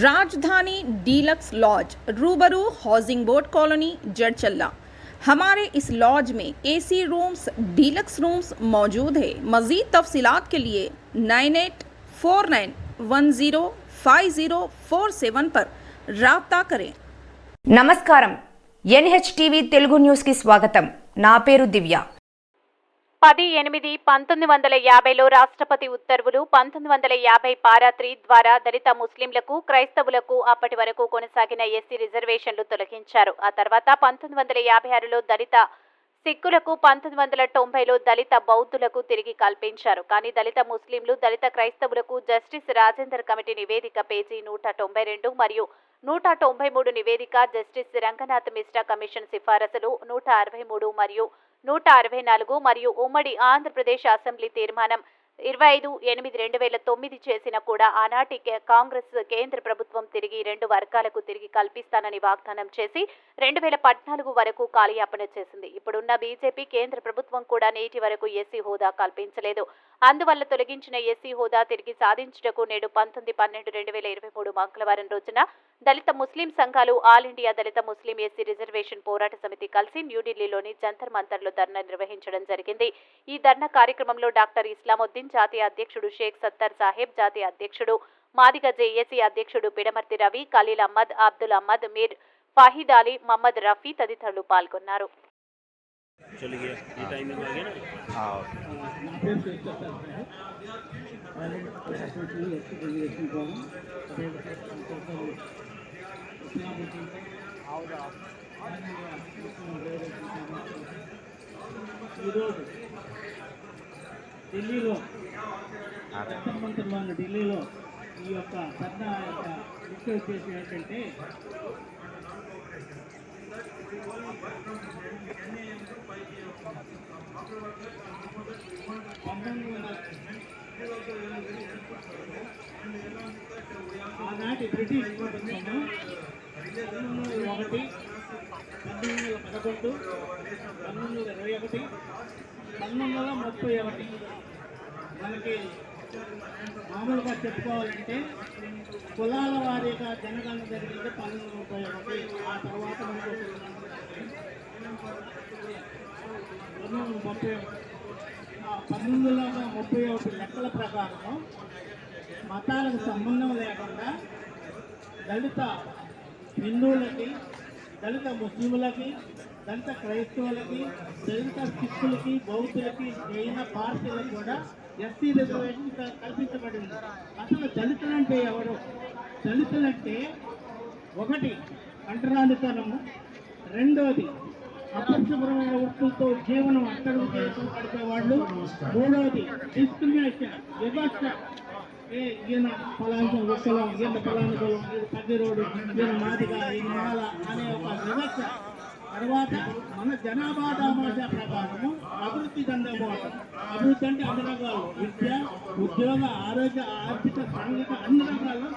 राजधानी deluxe lodge रूबरू housing board colony Jadcherla हमारे इस लॉज में एसी रूम्स डीलक्स रूम्स मौजूद है मज़ीद तफसीलात के लिए nine eight four nine one zero five zero four seven पर रबता करें నమస్కారం ఎన్హెచ్ టీవీ తెలుగు న్యూస్కి స్వాగతం నా పేరు దివ్య పది ఎనిమిది పంతొమ్మిది వందల యాభైలో రాష్ట్రపతి ఉత్తర్వులు పంతొమ్మిది వందల యాభై పారాత్రి ద్వారా దళిత ముస్లింలకు క్రైస్తవులకు అప్పటి వరకు కొనసాగిన ఎస్సీ రిజర్వేషన్లు తొలగించారు. ఆ తర్వాత పంతొమ్మిది వందల యాభై ఆరులో దళిత సిక్కులకు పంతొమ్మిది వందల తొంభైలో దళిత బౌద్ధులకు తిరిగి కల్పించారు. కానీ దళిత ముస్లింలు దళిత క్రైస్తవులకు జస్టిస్ రాజేందర్ కమిటీ నివేదిక పేజీ నూట తొంభై రెండు మరియు నూట తొంభై మూడు నివేదిక జస్టిస్ రంగనాథ్ మిశ్రా కమిషన్ సిఫారసులు నూట అరవై మూడు మరియు నూట అరవై నాలుగు మరియు ఉమ్మడి ఆంధ్రప్రదేశ్ అసెంబ్లీ తీర్మానం ఇరవై ఐదు ఎనిమిది రెండు వేల తొమ్మిది చేసిన కూడా ఆనాటి కాంగ్రెస్ కేంద్ర ప్రభుత్వం తిరిగి రెండు వర్గాలకు తిరిగి కల్పిస్తానని వాగ్దానం చేసి రెండు వేల పద్నాలుగు వరకు కాలయాపన చేసింది. ఇప్పుడున్న బీజేపీ కేంద్ర ప్రభుత్వం కూడా నేటి వరకు ఎస్సీ హోదా కల్పించలేదు. అందువల్ల తొలగించిన ఎస్సీ హోదా తిరిగి సాధించుటకు నేడు పంతొమ్మిది పన్నెండు రెండు వేల ఇరవై మూడు మంగళవారం రోజున దళిత ముస్లిం సంఘాలు ఆల్ ఇండియా దళిత ముస్లిం ఎస్సీ రిజర్వేషన్ పోరాట సమితి కలిసి న్యూఢిల్లీలోని జంతర్ మంతర్లో ధర్నా నిర్వహించడం జరిగింది. ఈ ధర్నా కార్యక్రమంలో డాక్టర్ ఇస్లాముద్దీన్ జాతీయ అధ్యక్షుడు షేక్ సత్తర్ సాహెబ్ జాతీయ అధ్యక్షుడు మాదిగ జేఏసీ అధ్యక్షుడు పిడమర్తి రవి ఖలీల్ అహ్మద్ అబ్దుల్ అహ్మద్ మీర్ ఫాహిద్ అలీ మహమ్మద్ రఫీ తదితరులు పాల్గొన్నారు. ఈరోజు ఢిల్లీలో ప్రధానమంత్రిలోని ఢిల్లీలో ఈ యొక్క పెద్ద యొక్క ముఖ్య చేసి ఏంటంటే పంతొమ్మిది వందల ఆనాటి బ్రిటిష్ ప్రభుత్వము పంతొమ్మిది ఒకటి పంతొమ్మిది వందల పదకొండు పంతొమ్మిది వందల ఇరవై ఒకటి పంతొమ్మిది వందల ముప్పై ఒకటి. మనకి మామూలుగా చెప్పుకోవాలంటే కులాల వారీగా జనగణన జరిగింది పంతొమ్మిది వందల ముప్పై ఒకటి. ఆ తర్వాత మనకు పంతొమ్మిది వందల ముప్పై పంతొమ్మిది వందల ముప్పై ఒకటి లెక్కల ప్రకారం మతాలకు సంబంధం లేకుండా దళిత హిందువులకి దళిత ముస్లింలకి దళిత క్రైస్తవులకి దళిత సిక్కులకి బౌద్ధులకి జైన పార్టీలకు కూడా ఎస్సీ రిజర్వేషన్ కల్పించబడింది. అసలు దళితులంటే ఎవరు? దళితులంటే ఒకటి అంటరానితనము. రెండోది అపరిశుభ్రమైన వృత్తులతో జీవనం అక్కడ చేసుకుని పడితే మూడోది డిస్క్రిమినేషన్ వివక్ష ఈయన పలాంటి కులం ఈయన ఫలాని కులం ఈయన పదిరోడు ఈయన మాదిగా ఈయన మాల అనే ఒక వివక్ష తర్వాత మన జనాభా దామాషా ప్రకారము అభివృద్ధి చెందబోవటం అభివృద్ధి అంటే అన్ని రకాలు విద్య ఉద్యోగ ఆరోగ్య ఆర్థిక సాంఘిక అన్ని రకాలు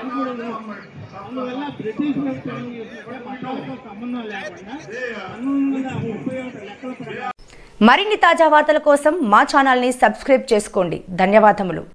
మనం అందువల్ల బ్రిటిష్ ప్రభుత్వం ఏం మతాలతో సంబంధం లేకుండా పంతొమ్మిది వందల ముప్పై ఒకటి లెక్కల ప్రకారం మరిన్ని తాజా వార్తల కోసం మా ఛానల్ని సబ్స్క్రైబ్ చేసుకోండి. ధన్యవాదములు.